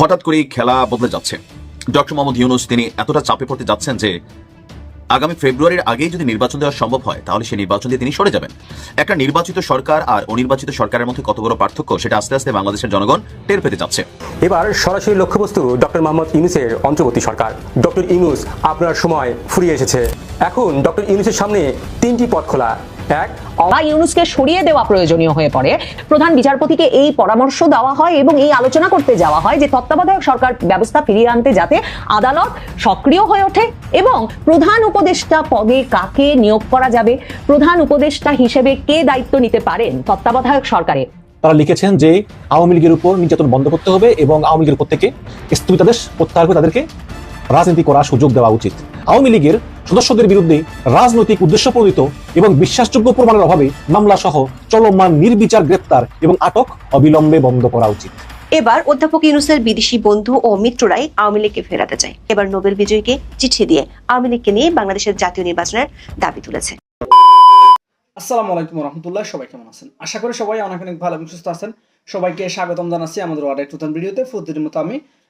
হঠাৎ করেই খেলা বদলে যাচ্ছে। ডক্টর মোহাম্মদ ইউনুস, তিনি এতটা চাপে পড়তে যাচ্ছেন যে আগামী ফেব্রুয়ারির আগেই যদি নির্বাচন দেওয়া সম্ভব হয়, তাহলে সেই নির্বাচন দিয়ে তিনি সরে যাবেন। একটা নির্বাচিত সরকার আর অনির্বাচিত সরকারের মধ্যে কত বড় পার্থক্য, সেটা আস্তে আস্তে বাংলাদেশের জনগণ টের পেতে যাচ্ছে। এবার সরাসরি লক্ষ্যবস্তু ডক্টর মোহাম্মদ ইউনুসের অন্তর্বর্তী সরকার। ডক্টর ইউনুস, আপনার সময় ফুরিয়ে এসেছে। এখন ডক্টর ইউনুসের সামনে তিনটি পথ খোলা। এক বা ইউনুসকে সরিয়ে দেওয়া প্রয়োজনীয় হয়ে পড়ে। প্রধান বিচারপতিকে এই পরামর্শ দেওয়া হয় এবং এই আলোচনা করতে যাওয়া হয় যে তত্ত্বাবধায়ক সরকার ব্যবস্থা ফিরিয়ে আনতে যাতে আদালত সক্রিয় হয়ে ওঠে এবং প্রধান উপদেষ্টা পদে কাকে নিয়োগ করা যাবে প্রধান উপদেষ্টা হিসেবে কে দায়িত্ব নিতে পারেন তত্ত্বাবধায়ক সরকারে? তারা লিখেছেন যে আওয়ামী লীগের উপর নির্যাতন বন্ধ করতে হবে এবং আওয়ামী লীগের উপর থেকে স্থগিতাদেশ প্রত্যাহার করে তাদেরকে রাজনীতি করার সুযোগ দেওয়া উচিত। আওয়ামী লীগের সদস্যদের বিরুদ্ধে রাজনৈতিক উদ্দেশ্য প্রণীত এবং বিশ্বাসযোগ্য প্রমাণের অভাবে মামলা সহ চলমান নির্বিচার গ্রেপ্তার এবং আটক অবিলম্বে বন্ধ করা উচিত। এবার অধ্যাপক ইউনুসের বিদেশি বন্ধু ও মিত্ররাই আওয়ামী লীগকে ফেরাতে চায়। এবার নোবেল বিজয়ীকে চিঠি দিয়ে আওয়ামী লীগকে নিয়ে বাংলাদেশের জাতীয় নির্বাচনের দাবি তুলেছে। আসসালামু আলাইকুম রহমতুল্লাহ সবাই কেমন আছেন? আশা করি সবাই অনেক অনেক ভালো এবং সুস্থ আছেন। সবাইকে স্বাগতম জানাচ্ছি আমাদের এক নতুন ভিডিওতে। প্রতিদিনের মতো আমি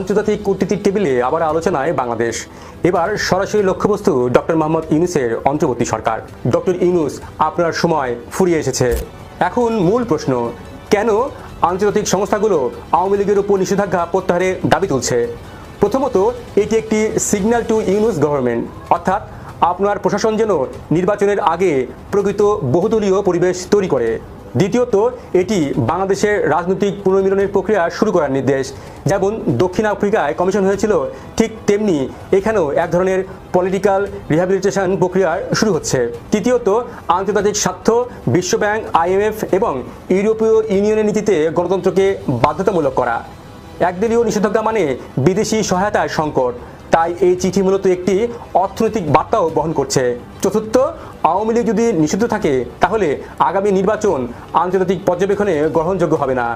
আন্তর্জাতিক কূটনীতির টেবিলে আবার আলোচনায় বাংলাদেশ। এবার সরাসরি লক্ষ্যবস্তু ডক্টর মোহাম্মদ ইউনুসের অন্তর্বর্তী সরকার। ডক্টর ইউনুস, আপনার সময় ফুরিয়ে এসেছে। এখন মূল প্রশ্ন, কেন আন্তর্জাতিক সংস্থাগুলো আওয়ামী লীগের উপর নিষেধাজ্ঞা প্রত্যাহারের দাবি তুলছে? প্রথমত, এটি একটি সিগন্যাল টু ইউনুস গভর্নমেন্ট অর্থাৎ আপনার প্রশাসন যেন নির্বাচনের আগে প্রকৃত বহুদলীয় পরিবেশ তৈরি করে। দ্বিতীয়ত, এটি বাংলাদেশের রাজনৈতিক পুনর্মিলনের প্রক্রিয়া শুরু করার নির্দেশ। যেমন, দক্ষিণ আফ্রিকায় কমিশন হয়েছিল, ঠিক তেমনি এখানেও এক ধরনের পলিটিক্যাল রিহ্যাবিলিটেশন প্রক্রিয়া শুরু হচ্ছে। তৃতীয়ত, আন্তর্জাতিক স্বার্থ বিশ্বব্যাংক আইএমএফ এবং ইউরোপীয় ইউনিয়নের নীতিতে গণতন্ত্রকে বাধ্যতামূলক করা। একদলীয় নিষেধাজ্ঞা মানে বিদেশি সহায়তার সংকট। তাই এই চিঠি মূলত একটি অর্থনৈতিক বার্তাও বহন করছে। চতুর্থ, আওয়ামী লীগ যদি নিষিদ্ধ থাকে, তাহলে আগামী নির্বাচন আন্তর্জাতিক পর্যবেক্ষণে গ্রহণযোগ্য হবে না।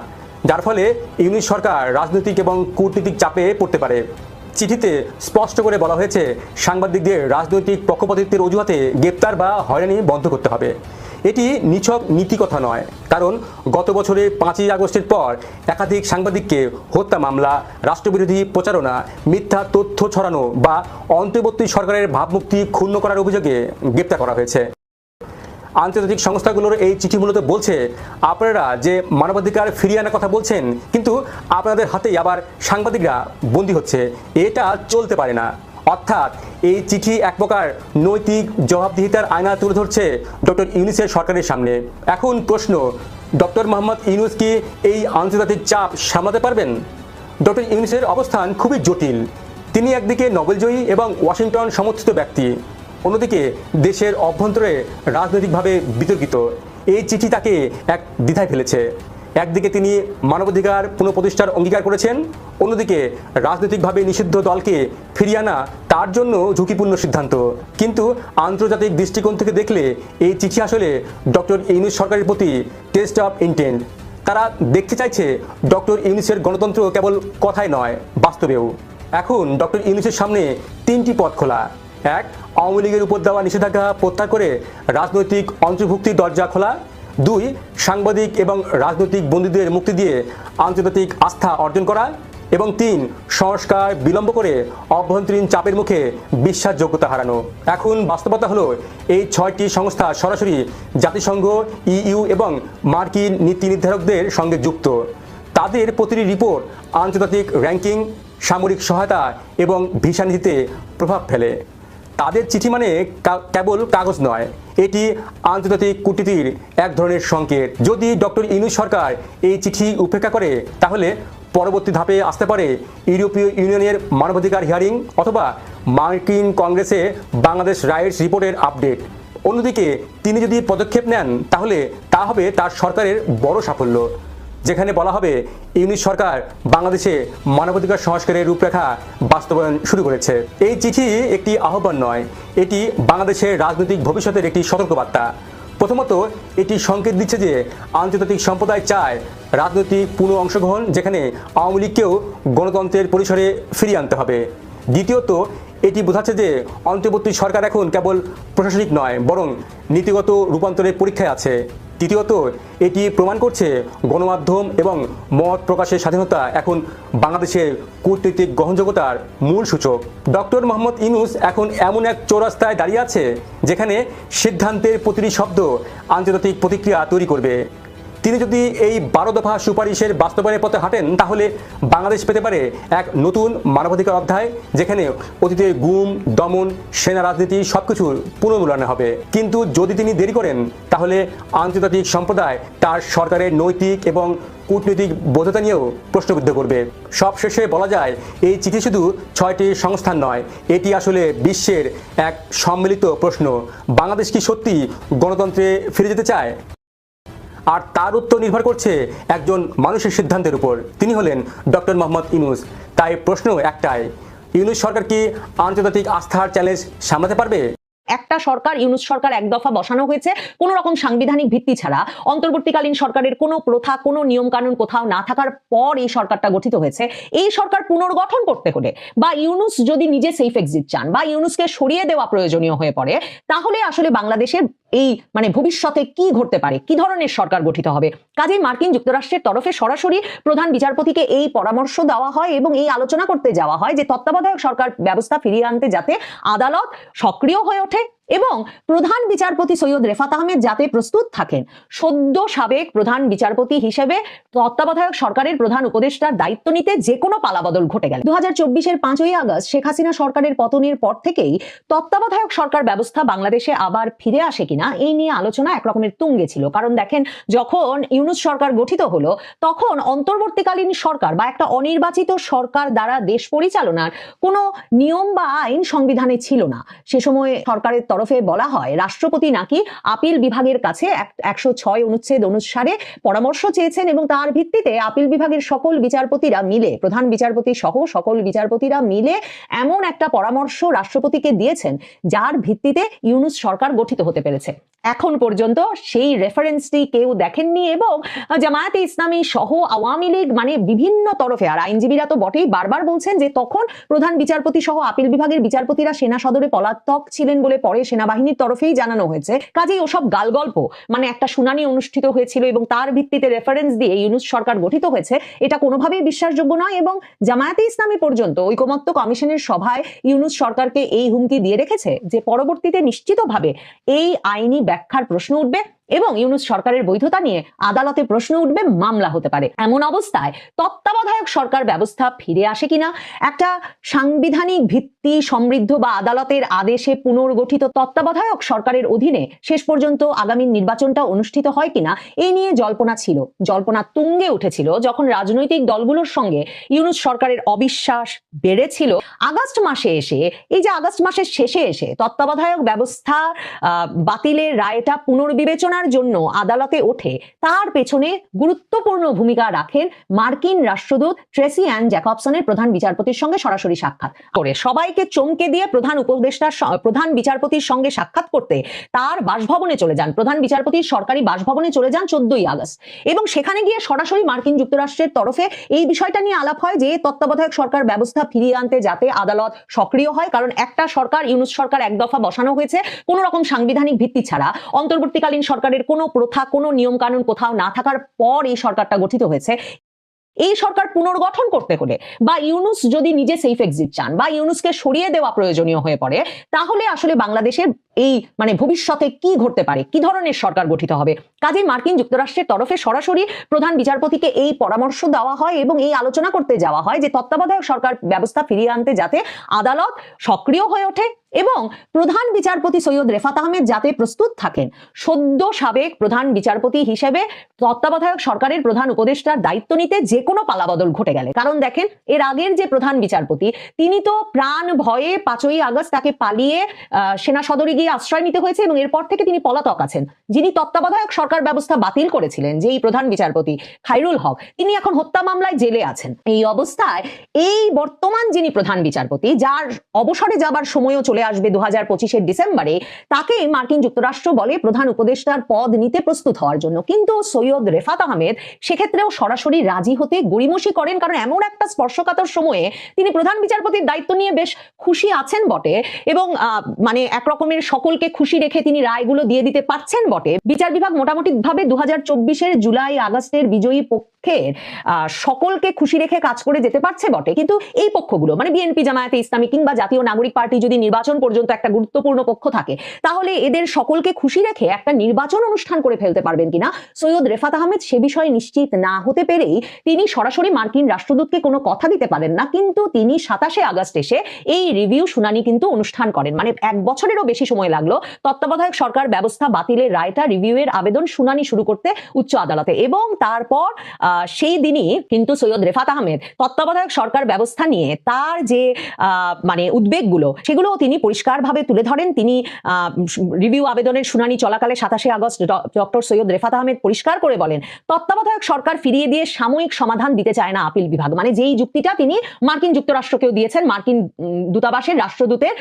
যার ফলে ইউনিট সরকার রাজনৈতিক এবং কূটনীতিক চাপে পড়তে পারে। চিঠিতে স্পষ্ট করে বলা হয়েছে, সাংবাদিকদের রাজনৈতিক পক্ষপাতিত্বের অজুহাতে গ্রেপ্তার বা হয়রানি বন্ধ করতে হবে। এটি নিছক নীতি কথা নয়, কারণ গত বছরে পাঁচই আগস্টের পর একাধিক সাংবাদিককে হত্যা মামলা, রাষ্ট্রবিরোধী প্রচারণা, মিথ্যা তথ্য ছড়ানো বা অন্তর্বর্তী সরকারের ভাবমুক্তি ক্ষুণ্ণ করার অভিযোগে গ্রেপ্তার করা হয়েছে। আন্তর্জাতিক সংস্থাগুলোর এই চিঠি মূলত বলছে, আপনারা যে মানবাধিকার ফিরিয়ে আনার কথা বলছেন, কিন্তু আপনাদের হাতেই আবার সাংবাদিকরা বন্দী হচ্ছে, এটা চলতে পারে না। অর্থাৎ এই চিঠি এক প্রকার নৈতিক জবাবদিহিতার আয়না তুলে ধরছে ডক্টর ইউনিসের সরকারের সামনে। এখন প্রশ্ন, ডক্টর মোহাম্মদ ইউনুস কি এই আন্তর্জাতিক চাপ সামলাতে পারবেন? ডক্টর ইউনিসের অবস্থান খুবই জটিল। তিনি একদিকে নোবেলজয়ী এবং ওয়াশিংটন সমর্থিত ব্যক্তি, অন্যদিকে দেশের অভ্যন্তরে রাজনৈতিকভাবে বিতর্কিত। এই চিঠি তাকে এক দ্বিধায় ফেলেছে। একদিকে তিনি মানবাধিকার পুনঃপ্রতিষ্ঠার অঙ্গীকার করেছেন, অন্যদিকে রাজনৈতিকভাবে নিষিদ্ধ দলকে ফিরিয়ে আনা তার জন্য ঝুঁকিপূর্ণ সিদ্ধান্ত। কিন্তু আন্তর্জাতিক দৃষ্টিকোণ থেকে দেখলে এই চিঠি আসলে ডক্টর ইউনুস সরকারের প্রতি টেস্ট অফ ইন্টেন্ট। তারা দেখতে চাইছে ডক্টর ইউনুসের গণতন্ত্র কেবল কথায় নয়, বাস্তবেও। এখন ডক্টর ইউনিসের সামনে তিনটি পথ খোলা। এক, আওয়ামী লীগের উপর দেওয়া নিষেধাজ্ঞা প্রত্যাহার করে রাজনৈতিক অন্তর্ভুক্তির দরজা খোলা। দুই, সাংবাদিক এবং রাজনৈতিক বন্দীদের মুক্তি দিয়ে আন্তর্জাতিক আস্থা অর্জন করা এবং তিন, সংস্কার বিলম্ব করে অভ্যন্তরীণ চাপের মুখে বিশ্বাসযোগ্যতা হারানো। এখন বাস্তবতা হলো এই ছয়টি সংস্থা সরাসরি জাতিসংঘ, ইইউ এবং মার্কিন নীতি নির্ধারকদের সঙ্গে যুক্ত। তাদের প্রতিটি রিপোর্ট আন্তর্জাতিক র্যাঙ্কিং, সামরিক সহায়তা এবং ভিসা নীতিতে প্রভাব ফেলে। তাদের চিঠি মানে কেবল কাগজ নয়, এটি আন্তর্জাতিক কূটনীতির এক ধরনের সংকেত। যদি ডক্টর ইউনুস সরকার এই চিঠি উপেক্ষা করে, তাহলে পরবর্তী ধাপে আসতে পারে ইউরোপীয় ইউনিয়নের মানবাধিকার হিয়ারিং অথবা মার্কিন কংগ্রেসে বাংলাদেশ রাইটস রিপোর্টের আপডেট। অন্যদিকে, তিনি যদি পদক্ষেপ নেন, তাহলে তা হবে তার সরকারের বড় সাফল্য। যেখানে বলা হবে ইউনিট সরকার বাংলাদেশে মানবাধিকার সংস্কারের রূপরেখা বাস্তবায়ন শুরু করেছে। এই চিঠি একটি আহ্বান নয়, এটি বাংলাদেশের রাজনৈতিক ভবিষ্যতের একটি সতর্কবার্তা। প্রথমত, এটি সংকেত দিচ্ছে যে আন্তর্জাতিক সম্প্রদায় চায় রাজনৈতিক পুনঃ অংশগ্রহণ যেখানে আওয়ামী লীগকেও গণতন্ত্রের পরিসরে ফিরিয়ে আনতে হবে। দ্বিতীয়ত, এটি বোঝাচ্ছে যে অন্তর্বর্তী সরকার এখন কেবল প্রশাসনিক নয়, বরং নীতিগত রূপান্তরের পরীক্ষায় আছে। তৃতীয়ত এটি প্রমাণ করছে গণমাধ্যম এবং মত প্রকাশের স্বাধীনতা এখন বাংলাদেশের কূটনৈতিক গ্রহণযোগ্যতার মূল সূচক। ডক্টর মোহাম্মদ ইনুস এখন এমন এক চৌরাস্তায় দাঁড়িয়ে আছে, যেখানে সিদ্ধান্তের প্রতিটি শব্দ আন্তর্জাতিক প্রতিক্রিয়া তৈরি করবে। তিনি যদি এই বারো দফা সুপারিশের বাস্তবায়নের পথে হাঁটেন, তাহলে বাংলাদেশ পেতে পারে এক নতুন মানবাধিকার অধ্যায়, যেখানে অতীতের গুম, দমন, সেনা রাজনীতি সব সবকিছুর পুনর্মূল্যায়ন হবে। কিন্তু যদি তিনি দেরি করেন, তাহলে আন্তর্জাতিক সম্প্রদায় তার সরকারের নৈতিক এবং কূটনৈতিক বৈধতা নিয়েও প্রশ্নবিদ্ধ করবে। সবশেষে বলা যায়, এই চিঠি শুধু ছয়টি সংস্থান নয়, এটি আসলে বিশ্বের এক সম্মিলিত প্রশ্ন। বাংলাদেশ কি সত্যি গণতন্ত্রে ফিরে যেতে চায়? আর তার উত্তর নির্ভর করছে একজন মানুষের সিদ্ধান্তের উপর। তিনি হলেন ডক্টর মোহাম্মদ ইউনুস। তাই প্রশ্ন একটাই, ইউনুস সরকার কি আন্তর্জাতিক আস্থার চ্যালেঞ্জ সামলাতে পারবে? একটা সরকার, ইউনুস সরকার এক দফা বসানো হয়েছে। কোন রকম সাংবিধানিক ভিত্তি ছাড়া অন্তর্বর্তীকালীন সরকারের কোনো প্রথা, কোনো নিয়ম কানুন কোথাও না থাকার পর এই সরকারটা গঠিত হয়েছে। এই সরকার পুনর্গঠন করতে হলে বা ইউনুস যদি নিজে সেফ এক্সিট চান বা ইউনুসকে সরিয়ে দেওয়া প্রয়োজনীয় হয়ে পড়ে, তাহলে আসলে বাংলাদেশের এই মানে ভবিষ্যতে কি ঘটতে পারে? কি ধরনের সরকার গঠিত হবে? কাজেই মার্কিন যুক্তরাষ্ট্রের তরফে সরাসরি প্রধান বিচারপতিকে এই পরামর্শ দেওয়া হয় এবং এই আলোচনা করতে যাওয়া হয় যে তত্ত্বাবধায়ক সরকার ব্যবস্থা ফিরিয়ে আনতে যাতে আদালত সক্রিয় হয়ে ওঠে এবং প্রধান বিচারপতি সৈয়দ রেফাত আহমেদ যাতে প্রস্তুত থাকেন, সদ্য সাবেক প্রধান বিচারপতি হিসেবে তত্ত্বাবধায়ক সরকারের প্রধান উপদেষ্টার দায়িত্ব নিতে যে কোনো পালাবদল ঘটে গেল। দু হাজার চব্বিশের পাঁচই আগস্ট শেখ হাসিনা সরকারের পতনের পর থেকেই তত্ত্বাবধায়ক সরকার ব্যবস্থা বাংলাদেশে আবার ফিরে আসে কিনা, এই নিয়ে আলোচনা একরকমের তুঙ্গে ছিল। কারণ দেখেন, যখন ইউনুস সরকার গঠিত হলো, তখন অন্তর্বর্তীকালীন সরকার বা একটা অনির্বাচিত সরকার দ্বারা দেশ পরিচালনার কোনো নিয়ম বা আইন সংবিধানে ছিল না। সে সময় সরকারের তরফে বলা হয়। রাষ্ট্রপতি নাকি আপিল বিভাগের কাছে একশো ছয় অনুচ্ছেদ অনুসারে পরামর্শ চেয়েছেন এবং তার ভিত্তিতে আপিল বিভাগের সকল বিচারপতিরা মিলে, প্রধান বিচারপতি সহ সকল বিচারপতিরা মিলে এমন একটা পরামর্শ রাষ্ট্রপতিকে দিয়েছেন, যার ভিত্তিতে ইউনুস সরকার গঠিত হতে পেরেছে। এখন পর্যন্ত সেই রেফারেন্সটি কেউ দেখেননি এবং জামায়াতে ইসলামী সহ আওয়ামী লীগ মানে বিভিন্ন তরফে, আর আইনজীবীরা তো বটেই বারবার বলছেন যে তখন প্রধান বিচারপতি সহ আপিল বিভাগের বিচারপতিরা সেনা সদরে পলাতক ছিলেন বলে পরে সেনাবাহিনীর তরফেই জানানো হয়েছে। কাজেই ওসব গালগল্প মানে একটা শুনানি অনুষ্ঠিত হয়েছিল এবং তার ভিত্তিতে রেফারেন্স দিয়ে ইউনুস সরকার গঠিত হয়েছে, এটা কোনোভাবেই বিশ্বাসযোগ্য নয় এবং জামায়াতে ইসলামী পর্যন্ত ঐকমত্য কমিশনের সভায় ইউনুস সরকারকে এই হুমকি দিয়ে রেখেছে যে পরবর্তীতে নিশ্চিতভাবে এই আইনি ব্যাখ্যার প্রশ্ন উঠবে। এবং ইউনুস সরকারের বৈধতা নিয়ে আদালতে প্রশ্ন উঠবে, মামলা হতে পারে। এমন অবস্থায় তত্ত্বাবধায়ক সরকার ব্যবস্থা ফিরে আসে কিনা? একটা সাংবিধানিক ভিত্তি সমৃদ্ধ বা আদালতের আদেশে পুনর্গঠিত তত্ত্বাবধায়ক সরকারের অধীনে শেষ পর্যন্ত আগামী নির্বাচনটা অনুষ্ঠিত হয় কিনা? এই নিয়ে জল্পনা ছিল। জল্পনা তুঙ্গে উঠেছিল যখন রাজনৈতিক দলগুলোর সঙ্গে ইউনুস সরকারের অবিশ্বাস বেড়েছিল। আগস্ট মাসে এসে, এই যে আগস্ট মাসের শেষে এসে তত্ত্বাবধায়ক ব্যবস্থা বাতিলের রায়টা পুনর্বিবেচনার জন্য আদালতে ওঠে। তার পেছনে গুরুত্বপূর্ণ ভূমিকা রাখেন মার্কিন রাষ্ট্রদূত ট্রেসি অ্যান জ্যাকবসনের প্রধান বিচারপতির সঙ্গে সরাসরি সাক্ষাৎ করে। সবাইকে চমকে দিয়ে প্রধান উপদেষ্টার প্রধান বিচারপতির সঙ্গে সাক্ষাৎ করতে তার বাসভবনে চলে যান। প্রধান বিচারপতির সরকারি বাসভবনে চলে যান চোদ্দই আগস্ট। এবং সেখানে গিয়ে সরাসরি মার্কিন যুক্তরাষ্ট্রের তরফে এই বিষয়টা নিয়ে আলাপ হয় যে, তত্ত্বাবধায়ক সরকার ব্যবস্থা ফিরিয়ে আনতে যাতে আদালত সক্রিয় হয়। কারণ একটা সরকার, ইউনুস সরকার এক দফা বসানো হয়েছে। কোন রকম সাংবিধানিক ভিত্তি ছাড়া। অন্তর্বর্তীকালীন সরকারের কোনো প্রথা, কোনো নিয়ম কানুন কোথাও না থাকার পর এই সরকারটা গঠিত হয়েছে। এই সরকার পুনর্গঠন করতে হলে বা ইউনুস যদি নিজে সেফ এক্সিট চান বা ইউনুসকে সরিয়ে দেওয়া প্রয়োজনীয় হয়ে পড়ে, তাহলে আসলে বাংলাদেশের এই মানে ভবিষ্যতে কি ঘটতে পারে? কি ধরনের সরকার গঠিত হবে? কাজেই মার্কিন যুক্তরাষ্ট্রের তরফে সরাসরি প্রধান বিচারপতিকে এই পরামর্শ দেওয়া হয় এবং এই আলোচনা করতে যাওয়া হয় যে তত্ত্বাবধায়ক সরকার ব্যবস্থা ফিরিয়ে আনতে যাতে আদালত সক্রিয় হয়ে ওঠে এবং প্রধান বিচারপতি সৈয়দ রেফাত আহমেদ যাতে প্রস্তুত থাকেন। সদ্য সাবেক প্রধান বিচারপতি হিসেবে তত্ত্বাবধায়ক সরকারের প্রধান উপদেষ্টার দায়িত্ব নিতে যে কোনো পালাবদল ঘটে গেলে। কারণ দেখেন, এর আগের যে প্রধান বিচারপতি, তিনি তো প্রাণ ভয়ে পাঁচই আগস্ট তাকে পালিয়ে সেনা সদরে গিয়ে আশ্রয় নিতে হয়েছে এবং এরপর থেকে তিনি পলাতক আছেন, যিনি তত্ত্বাবধায়ক সরকার ব্যবস্থা বাতিল করেছিলেন, যেই প্রধান বিচারপতি খাইরুল হক, তিনি এখন হত্যা মামলায় জেলে আছেন। এই অবস্থায় এই বর্তমান যিনি প্রধান বিচারপতি, যার অবসরে যাবার সময়ও চলে আসবে দু হাজার পঁচিশের ডিসেম্বরে, তাকে মার্কিন যুক্তরাষ্ট্র বলে প্রধান উপদেষ্টার পদ নিতে প্রস্তুত হওয়ার জন্য। কিন্তু সৈয়দ রেফাত আহমেদ সেক্ষেত্রেও সরাসরি রাজি হতে গড়িমসি করেন, কারণ এমন একটা স্পর্শকাতর সময়ে তিনি প্রধান বিচারপতির দায়িত্ব নিয়ে বেশ খুশি আছেন বটে এবং মানে এক রকমের সকলকে খুশি রেখে তিনি রায়গুলো দিয়ে দিতে পারছেন বটে। বিচার বিভাগ মোটামুটি ভাবে দু হাজার জুলাই আগস্টের বিজয়ী পক্ষের সকলকে খুশি রেখে কাজ করে যেতে পারছে বটে। কিন্তু এই পক্ষগুলো মানে বিএনপি, জামায়াতে ইসলামী কিংবা জাতীয় নাগরিক পার্টি যদি নির্বাচন পর্যন্ত একটা গুরুত্বপূর্ণ পক্ষ থাকে, তাহলে এদের সকলকে খুশি রেখে একটা নির্বাচন অনুষ্ঠান করে ফেলতে পারবেন কিনা? সৈয়দ রেফাত আহমেদ, সে বিষয়ে নিশ্চিত না হতে পেরেই তিনি সরাসরি মার্কিন রাষ্ট্রদূতকে কোনো কথা দিতে পারেন না। কিন্তু তিনি সাতাশে আগস্ট এসে এই রিভিউ শুনানি কিন্তু অনুষ্ঠান করেন। মানে এক বছরেরও বেশি সময় লাগল। তত্ত্বাবধায়ক সরকার ব্যবস্থা বাতিলের রায়টা রিভিউয়ের আবেদন শুনানি শুরু করতে উচ্চ আদালতে এবং তারপর সেই দিনই কিন্তু সৈয়দ রেফাত আহমেদ তত্ত্বাবধায়ক সরকার ব্যবস্থা নিয়ে তার যে মানে উদ্বেগগুলো সেগুলো তিনি পরিষ্কারভাবে তুলে ধরেন। তিনি রিভিউ আবেদনের শুনানি চলাকালে সাতাশে আগস্ট ডক্টর সৈয়দ রেফাত আহমেদ পরিষ্কার করে বলেন, তত্ত্বাবধায়ক সরকার ফিরিয়ে দিয়ে সাময়িক সমাধান দিতে চায় না আপিল বিভাগ। মানে যেই যুক্তিটা তিনি মার্কিন যুক্তরাষ্ট্রকেও দিয়েছেন, মার্কিন দূতাবাসের রাষ্ট্রদূতের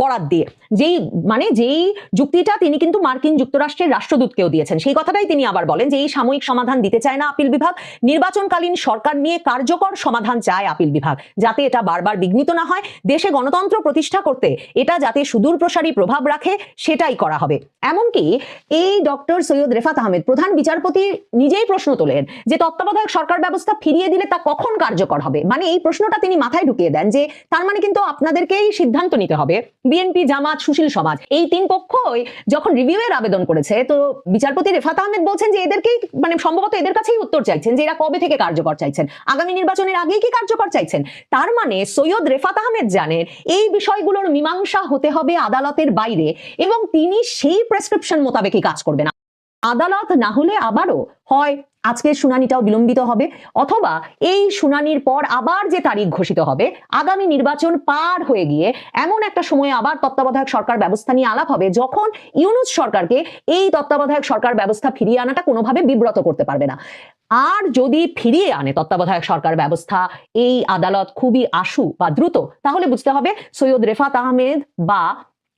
বরাত দিয়ে। যেই মানে যেই যুক্তিটা তিনি কিন্তু মার্কিন যুক্তরাষ্ট্রের রাষ্ট্রদূতকেও দিয়েছেন, সেই কথাটাই তিনি আবার বলেন যে এই সাময়িক সমাধান দিতে চায় না আপিল বিভাগ, নির্বাচনকালীন সরকার নিয়ে কার্যকর সমাধান চায় আপিল বিভাগ, যাতে এটা বারবার বিঘ্নিত না হয়, দেশে গণতন্ত্র প্রতিষ্ঠা করতে এটা যাতে সুদূর প্রসারী প্রভাব রাখে, সেটাই করা হবে। এমনকি এই ডক্টর সৈয়দ রেফাত আহমেদ, প্রধান বিচারপতি নিজেই প্রশ্ন তোলেন যে তত্ত্বাবধায়ক সরকার ব্যবস্থা ফিরিয়ে দিলে তা কখন কার্যকর হবে? মানে এই প্রশ্নটা তিনি মাথায় ঢুকিয়ে দেন যে তার মানে কিন্তু আপনাদেরকেই সিদ্ধান্ত নিতে হবে। বিএনপি, জামাত, সুশীল সমাজ এই তিন পক্ষই যখন রিভিউ এর আবেদন করেছে, তো বিচারপতি রেফাত আহমেদ বলছেন যে এদেরকেই মানে সম্ভবত এদের কাছেই উত্তর চাইছেন যে এরা কবে থেকে কার্যকর চাইছেন। আগামী নির্বাচনের আগেই কি কার্যকর চাইছেন? তার মানে সৈয়দ রেফাত আহমেদ জানেন এই বিষয়গুলোর মীমাংসা হতে হবে আদালতের বাইরে এবং তিনি সেই প্রেসক্রিপশন মোতাবেকই কাজ করবেন। আদালত না হলে আবারও হয় আজকের শুনানিটাও বিলম্বিত হবে, অথবা এই শুনানির পর আবার যে তারিখ ঘোষিত হবে, আগামী নির্বাচন পার হয়ে গিয়ে এমন একটা সময়ে আবার তত্ত্বাবধায়ক সরকার ব্যবস্থা নিয়ে আলাপ হবে, যখন ইউনুস সরকারকে এই তত্ত্বাবধায়ক সরকার ব্যবস্থা ফিরিয়ে আনাটা কোনোভাবে বিব্রত করতে পারবে না। আর যদি ফিরিয়ে আনে তত্ত্বাবধায়ক সরকার ব্যবস্থা, এই আদালত খুবই আশু বা দ্রুত, তাহলে বুঝতে হবে সৈয়দ রেফাত আহমেদ বা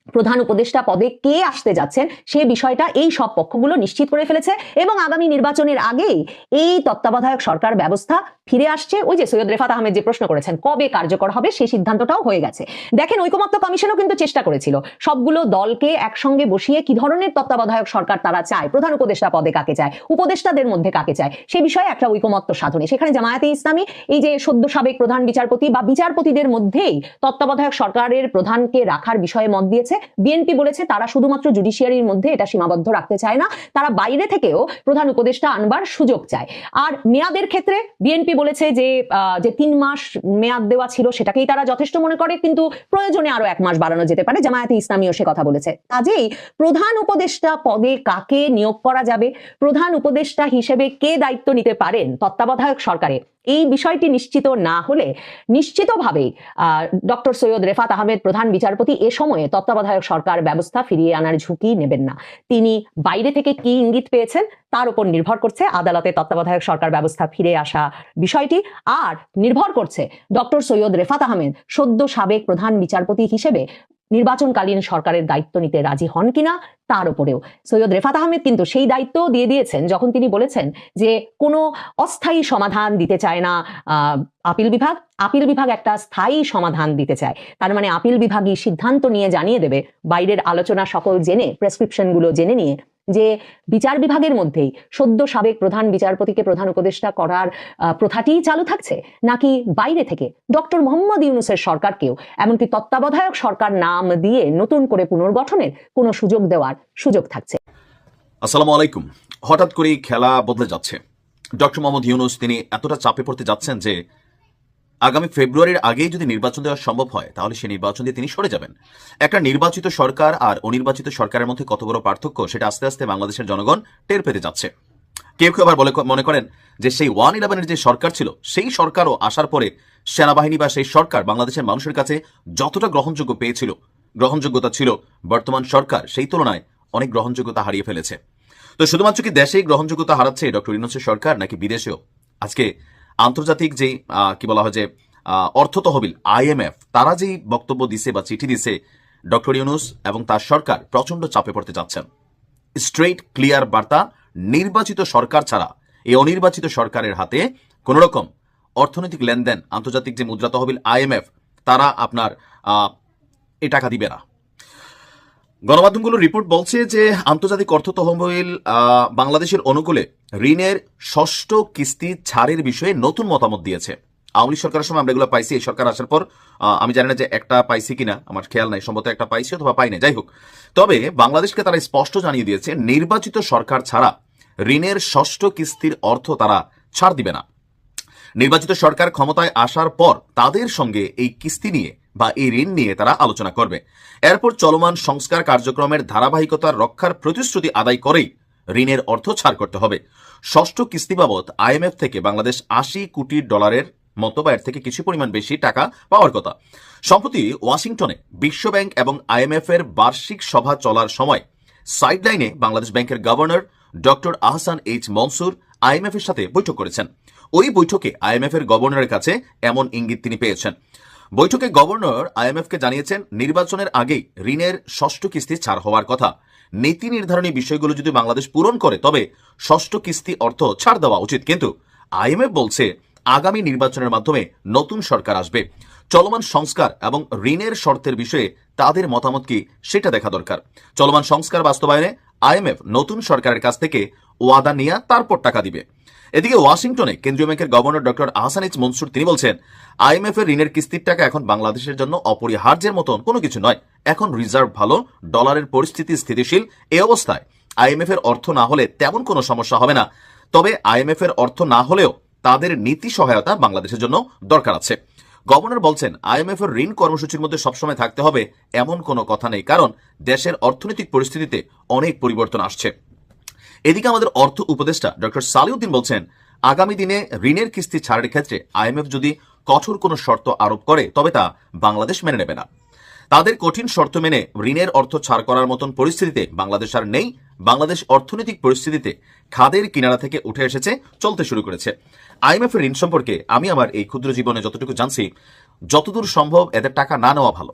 প্রধান উপদেষ্টা পদে কে আসতে যাচ্ছেন সে বিষয়টা এই সব পক্ষগুলো নিশ্চিত করে ফেলেছে এবং আগামী নির্বাচনের আগেই এই তত্ত্বাবধায়ক সরকার ব্যবস্থা ফিরে আসছে। ওই যে সৈয়দ রেফাত আহমেদ যে প্রশ্ন করেছেন, কবে কার্যকর হবে সেই সিদ্ধান্তটাও হয়ে গেছে। দেখেন, ঐকমত্য কমিশনও কিন্তু চেষ্টা করেছিল। সবগুলো দলকে একসঙ্গে বসিয়ে কি ধরনের তত্ত্বাবধায়ক সরকার তারা চায়, প্রধান উপদেষ্টা পদে কাকে চায়, উপদেষ্টাদের মধ্যে কাকে চায়, সে বিষয়ে একটা ঐকমত্য সাধনে। সেখানে জামায়াতে ইসলামী, এই যে সদ্য সাবেক প্রধান বিচারপতি বা বিচারপতিদের মধ্যেই তত্ত্বাবধায়ক সরকারের প্রধানকে রাখার বিষয়ে মত দিয়েছে। বিএনপি বলেছে তারা শুধুমাত্র জুডিশিয়ারির মধ্যে এটা সীমাবদ্ধ রাখতে চায় না, তারা বাইরে থেকেও প্রধান উপদেষ্টা আনবার সুযোগ চায়। আর মেয়াদের ক্ষেত্রে বিএনপি বলেছে যে যে তিন মাস মেয়াদ দেওয়া ছিল সেটাকেই তারা যথেষ্ট মনে করে, কিন্তু প্রয়োজনে আরও এক মাস বাড়ানো যেতে পারে। জামায়াতে ইসলামীও সে কথা বলেছে। কাজেই প্রধান উপদেষ্টা পদে কাকে নিয়োগ করা যাবে, প্রধান উপদেষ্টা হিসেবে কে দায়িত্ব নিতে পারেন তত্ত্বাবধায়ক সরকারে? এই বিষয়টি নিশ্চিত না হলে নিশ্চিতভাবেই ডক্টর সৈয়দ রেফাত আহমেদ প্রধান বিচারপতি এ সময়ে তত্ত্বাবধায়ক সরকার ব্যবস্থা ফিরিয়ে আনার ঝুঁকি নেবেন না। তিনি বাইরে থেকে কি ইঙ্গিত পেয়েছেন তার উপর নির্ভর করছে আদালতে তত্ত্বাবধায়ক সরকার ব্যবস্থা ফিরে আসা বিষয়টি। আর নির্ভর করছে ডক্টর সৈয়দ রেফাত আহমেদ সদ্য সাবেক প্রধান বিচারপতি হিসেবে নির্বাচনকালীন সরকারের দায়িত্ব নিতে রাজি হন কিনা তার উপরেও। সৈয়দ রেফাত আহমেদ কিন্তু সেই দায়িত্ব দিয়ে দিয়েছেন যখন তিনি বলেছেন যে কোনো অস্থায়ী সমাধান দিতে চায় না আপিল বিভাগ। আপিল বিভাগ একটা স্থায়ী সমাধান দিতে চায়। তার মানে আপিল বিভাগই সিদ্ধান্ত নিয়ে জানিয়ে দেবে। বাইরের আলোচনা সকল জেনে, প্রেসক্রিপশনগুলো জেনে নিয়ে যে বিচার বিভাগের মধ্যেই সদ্য সাবেক প্রধান বিচারপতিকে প্রধান উপদেষ্টা করার আহ, প্রথাটিই চালু থাকছে। নাকি বাইরে থেকে ডক্টর মোহাম্মদ ইউনুসের সরকারকেও এমনকি তত্ত্বাবধায়ক সরকার নাম দিয়ে নতুন করে পুনর্গঠনের কোনো সুযোগ দেওয়ার সুযোগ থাকছে। আসসালামু আলাইকুম। হঠাৎ করেই খেলা বদলে যাচ্ছে। ডক্টর মোহাম্মদ ইউনুস তিনি এতটা চাপে পড়তে যাচ্ছেন যে আগামী ফেব্রুয়ারির আগেই যদি নির্বাচন দেওয়া সম্ভব হয়, তাহলে সেই নির্বাচন দিয়ে তিনি সরে যাবেন। একটা নির্বাচিত সরকার আর অনির্বাচিত সরকারের মধ্যে কত বড় পার্থক্য, সেটা আস্তে আস্তে বাংলাদেশের জনগণ টের পেতে যাচ্ছে। কেউ কেউ আবার মনে করেন যে সেই ওয়ান ইলেভেনের যে সরকার ছিল, সেই সরকারও আসার পরে সেনাবাহিনী বা সেই সরকার বাংলাদেশের মানুষের কাছে যতটা গ্রহণযোগ্য পেয়েছিল, গ্রহণযোগ্যতা ছিল, বর্তমান সরকার সেই তুলনায় অনেক গ্রহণযোগ্যতা হারিয়ে ফেলেছে। তো শুধুমাত্র কি দেশেই গ্রহণযোগ্যতা হারাচ্ছে ডক্টর ইউনুসের সরকার, নাকি বিদেশেও? আজকে আন্তর্জাতিক যে কি বলা হয় যে অর্থ তহবিল আইএমএফ তারা যেই বক্তব্য দিছে বা চিঠি দিছে, ডক্টর ইউনুস এবং তার সরকার প্রচণ্ড চাপে পড়তে যাচ্ছেন। স্ট্রেইট, ক্লিয়ার বার্তা, নির্বাচিত সরকার ছাড়া এই অনির্বাচিত সরকারের হাতে কোন রকম অর্থনৈতিক লেনদেন, আন্তর্জাতিক যে মুদ্রা তহবিল আইএমএফ তারা আপনার এই টাকা দিবে না। গণমাধ্যমগুলোর রিপোর্ট বলছে যে আন্তর্জাতিক অর্থ তহবিল বাংলাদেশের অনুকূলে ঋণের ষষ্ঠ কিস্তি ছাড়ের বিষয়ে নতুন মতামত দিয়েছে। আওয়ামী লীগ সরকারের সময় আমরা এগুলো পাইছি, এই সরকার আসার পর আমি জানি না যে একটা পাইছি কিনা, আমার খেয়াল নাই, সম্ভবত একটা পাইছি অথবা পাই নাই যাই হোক। তবে বাংলাদেশকে তারা স্পষ্ট জানিয়ে দিয়েছে, নির্বাচিত সরকার ছাড়া ঋণের ষষ্ঠ কিস্তির অর্থ তারা ছাড় দিবে না। নির্বাচিত সরকার ক্ষমতায় আসার পর তাদের সঙ্গে এই কিস্তি নিয়ে বা এই ঋণ নিয়ে তারা আলোচনা করবে। এরপর চলমান সংস্কার কার্যক্রমের ধারাবাহিকতা রক্ষার প্রতিশ্রুতি আদায় করেই ঋণের অর্থ ছাড় করতে হবে। ষষ্ঠ কিস্তি বাবদ আইএমএফ থেকে বাংলাদেশ আশি কোটি ডলারের মতো বা এর থেকে কিছু পরিমাণ বেশি টাকা পাওয়ার কথা। সম্প্রতি ওয়াশিংটনে বিশ্বব্যাংক এবং আইএমএফ এর বার্ষিক সভা চলার সময় সাইডলাইনে বাংলাদেশ ব্যাংকের governor doctor Ahsan H Mansur IMF এর সাথে বৈঠক করেছেন। ওই বৈঠকে আইএমএফ এর গভর্নরের কাছে এমন ইঙ্গিত তিনি পেয়েছেন। বৈঠকে গভর্নর আইএমএফ কে জানিয়েছেন, নির্বাচনের আগেই ঋণের ষষ্ঠ কিস্তি ছাড় হওয়ার কথা। নীতি নির্ধারণী বিষয়গুলো যদি বাংলাদেশ পূরণ করে, তবে ষষ্ঠ কিস্তি অর্থ ছাড় দেওয়া উচিত। কিন্তু আইএমএফ বলছে, আগামী নির্বাচনের মাধ্যমে নতুন সরকার আসবে। চলমান সংস্কার এবং ঋণের শর্তের বিষয়ে তাদের মতামত কি, সেটা দেখা দরকার। চলমান সংস্কার বাস্তবায়নে আইএমএফ নতুন সরকারের কাছ থেকে ওয়াদা নিয়ে তারপর টাকা দিবে। এদিকে ওয়াশিংটনে কেন্দ্রীয় ব্যাংকের গভর্নর ডক্টর আহসানিজ মনসুর, তিনি বলছেন আইএমএফ এর ঋণের কিস্তির টাকা এখন বাংলাদেশের জন্য অপরিহার্যের মতন কোনো কিছু নয়। এখন রিজার্ভ ভালো, ডলারের পরিস্থিতি স্থিতিশীল এই অবস্থায় আইএমএফ এর অর্থ না হলে তেমন কোনো সমস্যা হবে না। তবে আইএমএফ এর অর্থ না হলেও তাদের নীতি সহায়তা বাংলাদেশের জন্য দরকার আছে। গভর্নর বলছেন আইএমএফ এর ঋণ কর্মসূচির মধ্যে সবসময় থাকতে হবে এমন কোনো কথা নেই, কারণ দেশের অর্থনৈতিক পরিস্থিতিতে অনেক পরিবর্তন আসছে। এদিকে আমাদের অর্থ উপদেষ্টা ডক্টর সালিউদ্দিন বলছেন, আগামী দিনে ঋণের কিস্তি ছাড়ের ক্ষেত্রে আইএমএফ যদি কঠোর কোনো শর্ত আরোপ করে, তবে তা বাংলাদেশ মেনে নেবে না। তাদের কঠিন শর্ত মেনে ঋণের অর্থ ছাড় করার মতন পরিস্থিতিতে বাংলাদেশ আর নেই। বাংলাদেশ অর্থনৈতিক পরিস্থিতিতে খাদের কিনারা থেকে উঠে এসেছে, চলতে শুরু করেছে। আইএমএফ এর ঋণ সম্পর্কে আমি আমার এই ক্ষুদ্র জীবনে যতটুকু জানছি, যতদূর সম্ভব এদের টাকা না নেওয়া ভালো।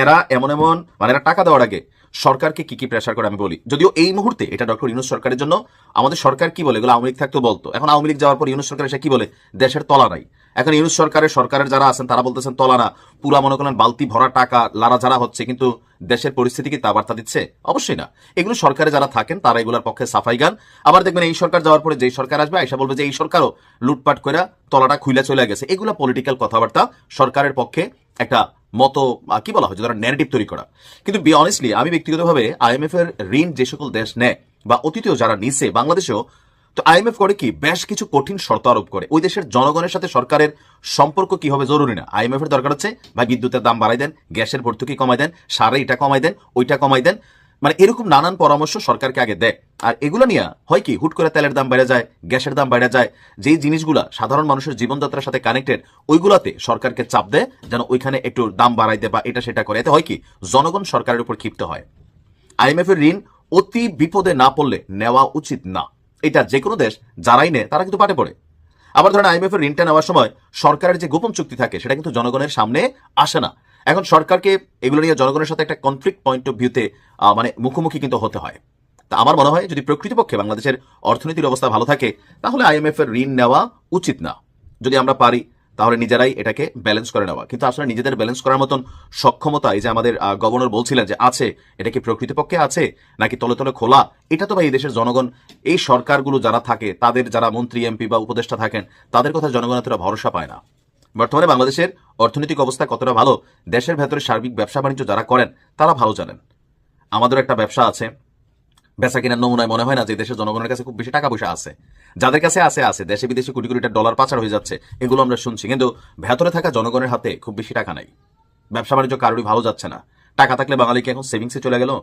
এরা এমন এমন মানে এরা টাকা দেওয়ার আগে সরকারকে কি কি প্রেশার করে আমি বলি। যদিও এই মুহূর্তে এটা ডক্টর ইউনুস সরকারের জন্য, আমাদের সরকার কি বলে, এগুলো আওয়ামী লীগ থাকতো বলতো। এখন আওয়ামী লীগ যাওয়ার পর ইউনুস সরকার এসে কি বলে, দেশের তলা নাই। এখন ইউনুস সরকারের সরকারের যারা আছেন, তারা বলতেছেন তলা না। পুরা মনে করেন বালতি ভরা টাকা, লারা যারা হচ্ছে, কিন্তু দেশের পরিস্থিতি কি তা বার্তা দিচ্ছে? অবশ্যই না। এগুলো সরকারে যারা থাকেন, তারা এগুলোর পক্ষে সাফাই গান। আবার দেখবেন এই সরকার যাওয়ার পরে যেই সরকার আসবে, আইসা বলবে যে এই সরকারও লুটপাট করে তলাটা খুলে চলে গেছে। এগুলো পলিটিক্যাল কথাবার্তা সরকারের পক্ষে একটা মতো কি বলা হয়, যে ন্যারেটিভ তৈরি করা। কিন্তু বি অনেস্টলি আমি ব্যক্তিগতভাবে আইএমএফ এর ঋণ যে সকল দেশ নেয়, বা অতীতেও যারা নিছে, বাংলাদেশেও, তো আইএমএফ করে কি, বেশ কিছু কঠিন শর্ত আরোপ করে। ওই দেশের জনগণের সাথে সরকারের সম্পর্ক কি হবে জরুরি না? আইএমএফ এর দরকার হচ্ছে, ভাই, বিদ্যুতের দাম বাড়াই দেন, গ্যাসের ভর্তুকি কমাই দেন, সারে এটা কমাই দেন, ওইটা কমাই দেন। মানে এরকম নানান পরামর্শ সরকারকে আগে দেয়। আর এগুলো নিয়ে হয় কি, হুট করে তেলের দাম বেড়ে যায়, গ্যাসের দাম বেড়ে যায়, যেই জিনিসগুলা সাধারণ মানুষের জীবনযাত্রার সাথে কানেক্টেড ওইগুলাতে সরকারকে চাপ দেয় যেন ওইখানে একটু দাম বাড়াইতে বা এটা সেটা করে। এতে হয় কি, জনগণ সরকারের উপর ক্ষিপ্ত হয়। আইএমএফ এর ঋণ অতি বিপদে না পড়লে নেওয়া উচিত না। এটা যে কোনো দেশ, যারাই নেয়, তারা কিন্তু পাটে পড়ে। আবার ধরেন আইএমএফ এর ঋণটা নেওয়ার সময় সরকারের যে গোপন চুক্তি থাকে, সেটা কিন্তু জনগণের সামনে আসে না। এখন সরকারকে এগুলো নিয়ে জনগণের সাথে একটা কনফ্লিক্ট পয়েন্ট অফ ভিউতে মানে মুখোমুখি কিন্তু হতে হয়। তা আমার মনে হয় যদি প্রকৃতপক্ষে বাংলাদেশের অর্থনীতির অবস্থা ভালো থাকে, তাহলে আইএমএফ এর ঋণ নেওয়া উচিত না। যদি আমরা পারি, তাহলে নিজেরাই এটাকে ব্যালেন্স করে নেওয়া। কিন্তু আসলে নিজেদের ব্যালেন্স করার মতন সক্ষমতা, এই যে আমাদের গভর্নর বলছিলেন যে আছে, এটা কি প্রকৃতপক্ষে আছে, নাকি তলে তলে খোলা, এটা তো ভাই এই দেশের জনগণ, এই সরকারগুলো যারা থাকে, তাদের যারা মন্ত্রী, এমপি বা উপদেষ্টা থাকেন, তাদের কথা জনগণ এতটা ভরসা পায় না। বর্তমানে বাংলাদেশের অর্থনৈতিক অবস্থা কতটা ভালো, দেশের ভেতরে সার্বিক ব্যবসা বাণিজ্য যারা করেন, তারা ভালো জানেন। আমাদের একটা ব্যবসা আছে। বেচা কিনার নমুনায় মনে হয় না যে দেশের জনগণের কাছে খুব বেশি টাকা পয়সা আছে। যাদের কাছে আছে আছে। দেশে বিদেশে কোটি কোটি ডলার পাচার হয়ে যাচ্ছে, এগুলো আমরা শুনছি। কিন্তু ভেতরে থাকা জনগণের হাতে খুব বেশি টাকা নাই। ব্যবসা বাণিজ্য কারোরই ভালো যাচ্ছে না। টাকা থাকলে বাঙালিকে এখন সেভিংসে চলে গেল?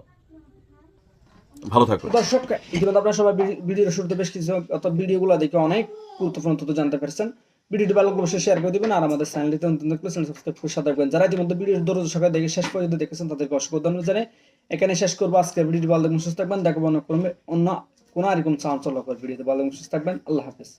ভালো থাকবে দর্শক, ইতিমধ্যে আপনারা সবাই ভিডি- ভিডিওর শুরুতে বেশ কিছু, অর্থাৎ ভিডিওগুলো দেখে অনেক গুরুত্বপূর্ণ তথ্য জানতে পারছেন। ভিডিওটি ভালো অবশ্যই শেয়ার করে দিবেন। আর আমাদের চ্যানেলটিতে নতুন চ্যানেল সাবস্ক্রাইব করে সাথে রাখবেন যারা ইতিমধ্যে ভিডিওর দরজ সকালে দেখে শেষ পর্যন্ত দেখেছেন, তাদেরকে অসংখ্য ধন্যবাদ জানাই। এখানে শেষ করব। আজকের ভিডিওটি ভালো থাকবেন সুস্থ থাকবেন দেখব অন্য কোনো অন্য কোনো আর এরকম চাঞ্চল্যকর ভিডিওতে ভালো থাকবেন সুস্থ থাকবেন আল্লাহ হাফেজ।